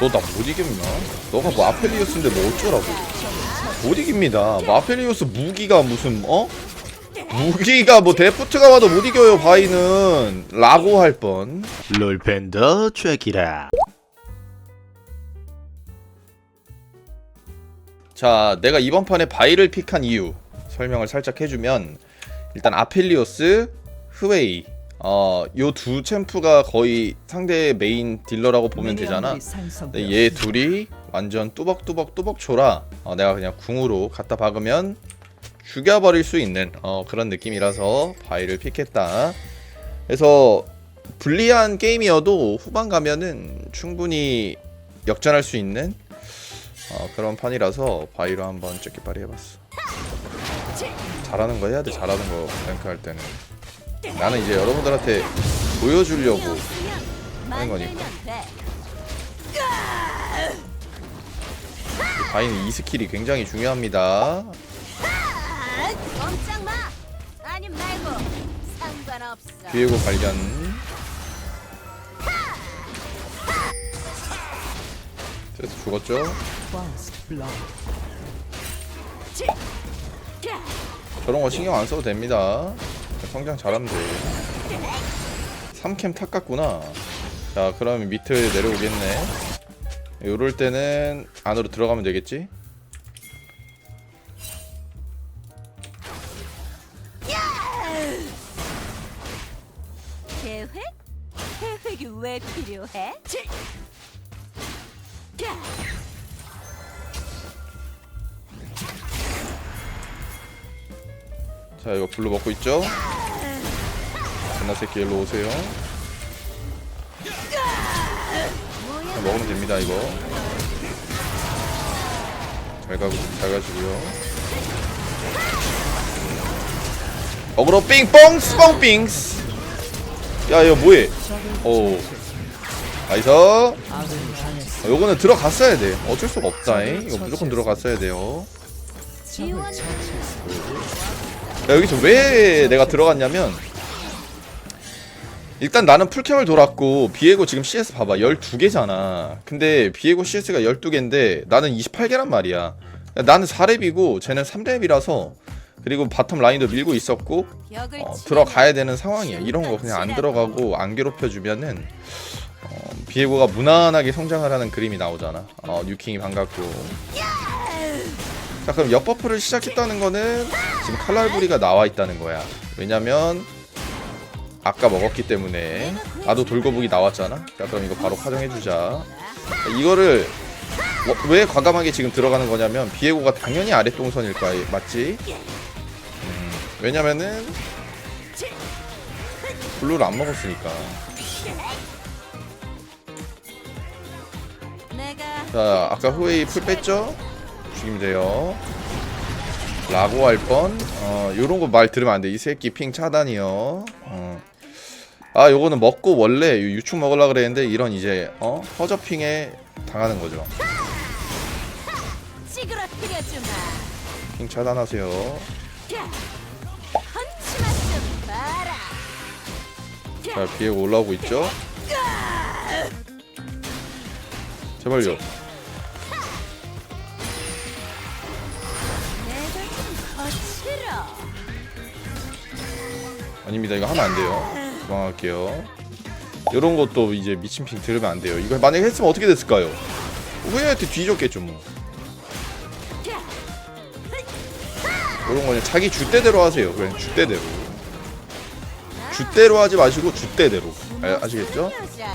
너 나 못 이겼나? 너가 뭐 아펠리오스인데 뭐 어쩌라고? 못 이깁니다. 뭐 아펠리오스 무기가 무슨 어? 무기가 뭐 데프트가 와도 못 이겨요 바이는. 라고 할 뻔. 롤팬더 트랙이라. 자, 내가 이번 판에 바이를 픽한 이유 설명을 살짝 해주면 일단 아펠리오스, 흐웨이 어, 요 두 챔프가 거의 상대 메인 딜러라고 보면 되잖아. 근데 얘 둘이 완전 뚜벅뚜벅 뚜벅초라 어, 내가 그냥 궁으로 갖다 박으면 죽여버릴 수 있는 어, 그런 느낌이라서 바이를 픽했다. 그래서 불리한 게임이어도 후반 가면은 충분히 역전할 수 있는 어, 그런 판이라서 바이로 한번 쫓기빨리 해봤어. 잘하는 거 해야 돼. 잘하는 거 랭크 할 때는. 나는 이제 여러분들한테 보여주려고 하는 거니까. 이 바이는 이 스킬이 굉장히 중요합니다. 비에고 발견. 그래서 죽었죠? 저런 거 신경 안 써도 됩니다. 성장 잘하면 돼. 3캠 탁 같구나. 자, 그러면 밑을 내려오겠네. 요럴 때는 안으로 들어가면 되겠지? 계획? 계획이 왜 필요해? 자, 이거 블루 먹고 있죠? 존나 새끼 일로 오세요. 그냥 먹으면 됩니다, 이거. 잘 가고, 잘 가시고요. 어그로 삥뽕 스뻥삥스 야 이거 뭐해 오 나이스 어, 요거는 들어갔어야 돼 어쩔 수가 없다잉 이거 무조건 들어갔어야 돼요 지원 야, 여기서 왜 내가 들어갔냐면 일단 나는 풀캠을 돌았고 비에고 지금 CS 봐봐. 12개잖아. 근데 비에고 CS가 12개인데 나는 28개란 말이야. 나는 4렙이고 쟤는 3렙이라서 그리고 바텀 라인도 밀고 있었고 어, 들어가야 되는 상황이야. 이런 거 그냥 안 들어가고 안 괴롭혀주면은 어, 비에고가 무난하게 성장을 하는 그림이 나오잖아. 어, 뉴킹이 반갑고. 자 그럼 역버프를 시작했다는 거는 지금 칼날부리가 나와 있다는 거야. 왜냐면 아까 먹었기 때문에. 나도 돌거북이 나왔잖아? 자 그럼 이거 바로 카정해주자. 이거를 뭐- 왜 과감하게 지금 들어가는 거냐면 비에고가 당연히 아랫동선일 거야. 맞지? 음, 왜냐면은 블루를 안 먹었으니까. 자 아까 후웨이 풀 뺐죠? 죽이면 돼요 라고 할 뻔? 어 요런 거 말 들으면 안 돼. 이 새끼 핑 차단이요. 어. 아 요거는 먹고 원래 요 유충 먹으려 그랬는데 이런 이제 어? 허저핑에 당하는 거죠. 핑 차단하세요. 자 비에고 올라오고 있죠? 제발요 아닙니다. 이거 하면 안 돼요. 도망갈게요. 요런 것도 이제 미친 핑 들으면 안 돼요. 이거 만약에 했으면 어떻게 됐을까요? 후회한테 뒤졌겠죠 뭐. 요런 거는 자기 줏대대로 하세요. 그냥 줏대대로. 줏대로 하지 마시고 줏대대로. 아, 아시겠죠? 여자.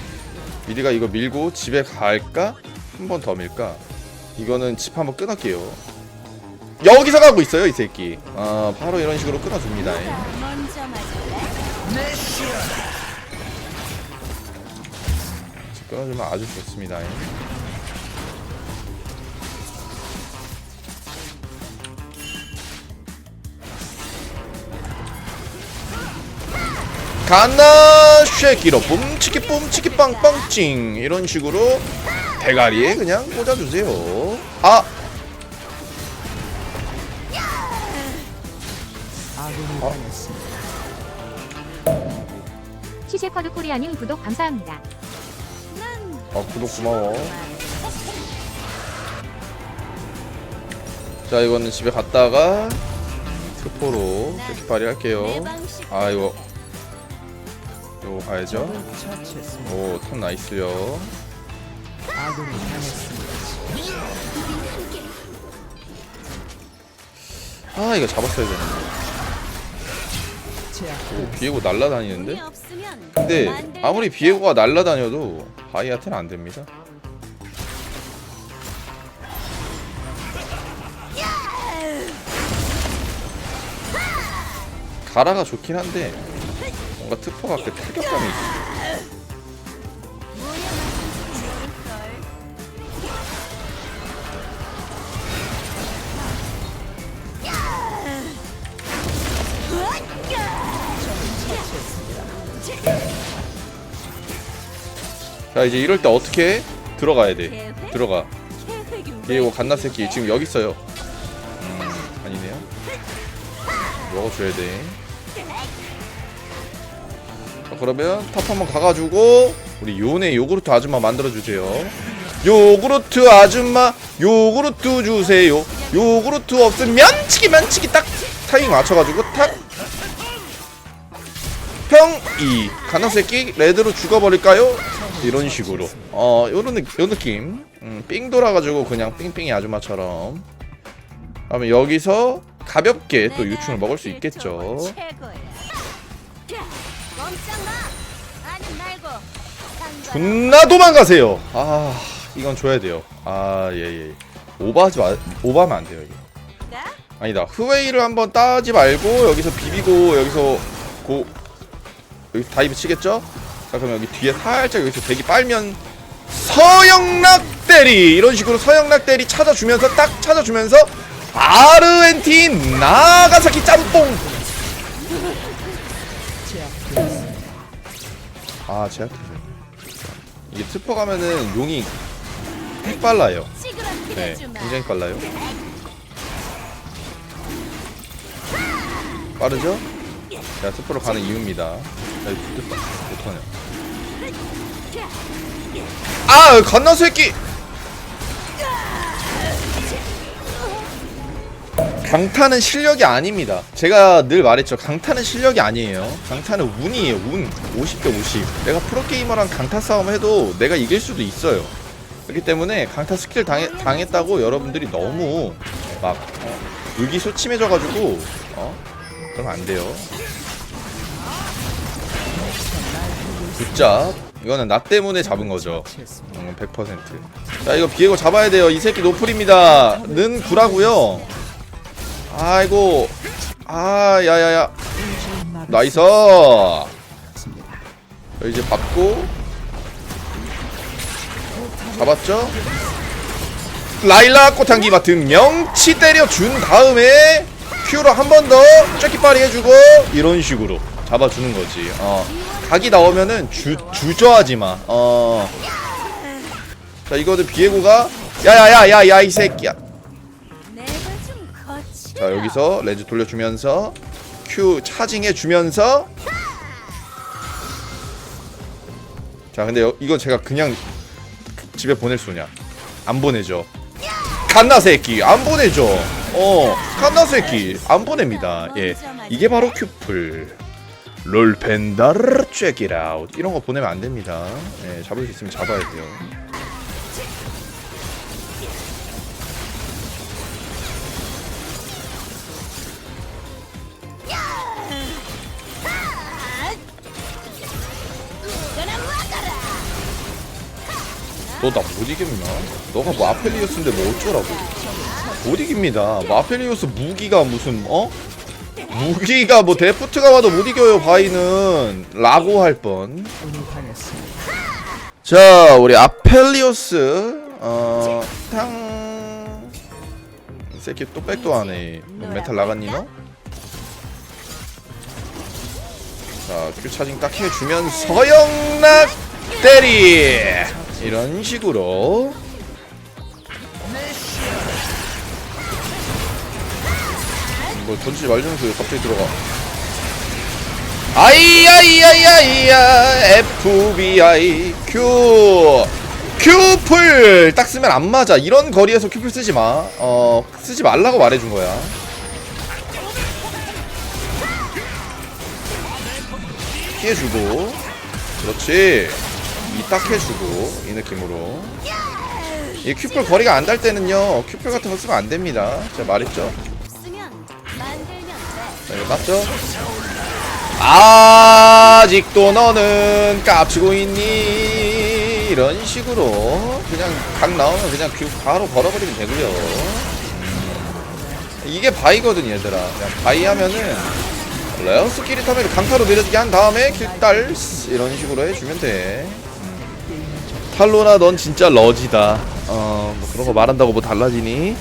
미리가 이거 밀고 집에 갈까? 한 번 더 밀까? 이거는 집 한번 끊을게요 여기서 가고 있어요 이 새끼. 아 바로 이런 식으로 끊어줍니다. 끊어주면 아주 좋습니다. 가나 쉐키로 뿜치키 뿜치키 빵빵찡. 이런 식으로 대가리에 그냥 꽂아주세요. 아 어? 아, 맞습니다. 시셰퍼드 코리아님 구독 감사합니다. 아 구독 고마워. 자 이거는 집에 갔다가 스포로 이렇게 발휘할게요. 아 이거. 이거 가야죠. 오턴 나이스요. 아 이거 잡았어야 되는데. 오 비에고 날라다니는데? 근데 아무리 비에고가 날라다녀도 바이한테는 안 됩니다. 가라가 좋긴 한데 뭔가 특허가 그 타격감이 있어 자 이제 이럴 때 어떻게 해? 들어가야 돼? 들어가. 비에고 갓나 새끼 지금 여기 있어요. 음 아니네요. 먹어줘야 돼. 자, 그러면 탑 한번 가가지고 우리 요네 요구르트 아줌마 만들어주세요. 요구르트 아줌마 요구르트 주세요. 요구르트 없으면 면치기 면치기 딱 타이밍 맞춰가지고 탁 평이. 가나 새끼 레드로 죽어버릴까요? 이런 식으로. 어 요런 느- 요 느낌. 음, 삥 돌아가지고 그냥 삥삥이 아줌마처럼. 그러면 여기서 가볍게 또 유충을 먹을 수 있겠죠. 존나 도망가세요. 아 이건 줘야 돼요. 아예예. 오버하지 마 오버하면 안 돼요? 아니다. 흐웨이를 한번 따지 말고 여기서 비비고 여기서 고 여기 다이브 치겠죠? 자 그럼 여기 뒤에 살짝 여기서 대기 빨면 서영락 대리 이런 식으로 서영락 대리 찾아주면서 딱 찾아주면서 아르헨틴 나가사키 짬뽕 아 제압되죠 이게 트퍼 가면은 용이 핵 빨라요 네. 굉장히 빨라요 빠르죠? 제가 스포로 가는 이유입니다. 야, 됐다 못하네 아 갓나 새끼! 강타는 실력이 아닙니다. 제가 늘 말했죠. 강타는 실력이 아니에요. 강타는 운이에요 운. 50대 50 내가 프로게이머랑 강타 싸움 해도 내가 이길 수도 있어요. 그렇기 때문에 강타 스킬 당해, 당했다고 여러분들이 너무 막 어, 의기소침해져가지고 어? 그러면 안 돼요 굿잡. 이거는 나 때문에 잡은 거죠. 음, 100%자 이거 비에고 잡아야 돼요. 이 새끼 노플입니다. 는 구라고요. 아이고. 아 야야야. 나이스. 자, 이제 받고. 잡았죠? 라일락 꽃향기 맡은 명치 때려준 다음에 큐로 한 번 더 쬐끼빠리 해주고 이런 식으로 잡아주는 거지. 어 각이 나오면은 주, 주저하지 마. 어. 자 이거는 비에고가 야야야야야 이 새끼야. 자 여기서 레즈 돌려주면서 Q 차징해 주면서 자 근데 여, 이거 제가 그냥 집에 보낼 수냐? 안 보내죠. 갓나 새끼 안 보내죠. 어 갓나 새끼 안 보냅니다. 예 이게 바로 큐플 롤펜다르 out 이런 거 보내면 안 됩니다 예 잡을 수 있으면 잡아야 돼요. 너 나 못 이깁니다. 너가 뭐 아펠리오스인데 뭐 어쩌라고. 못 이깁니다. 뭐 아펠리오스 무기가 무슨 어? 무기가 뭐 데프트가 와도 못 이겨요 바이는 라고 할 뻔. 자 우리 아펠리오스 어탕 이 새끼 또 백도 하네. 메탈 나갔니 너? 자, 큐 차징 딱 해주면 서영락 때리 이런 식으로 뭐 던지지 말자면서 왜 갑자기 들어가. 아이야이야이야 FBI Q. 큐플 딱 쓰면 안 맞아. 이런 거리에서 큐플 쓰지 마어 쓰지 말라고 말해준 거야. 피해주고. 그렇지. 이 딱 해주고 이 느낌으로. 이 큐플 거리가 안 달 때는요 큐플 같은 거 쓰면 안 됩니다. 제가 말했죠 이거 맞죠? 아직도 너는 깝치고 있니 이런 식으로 그냥 각 나오면 그냥 큐 바로 걸어버리면 되고요 음. 이게 바이거든 얘들아 그냥 바이 하면은 레어스 끼리 타면 강타로 내려주게 한 다음에 킬딸 이런 식으로 해주면 돼 음. 탈로나 넌 진짜 러지다 어뭐 그런 거 말한다고 뭐 달라지니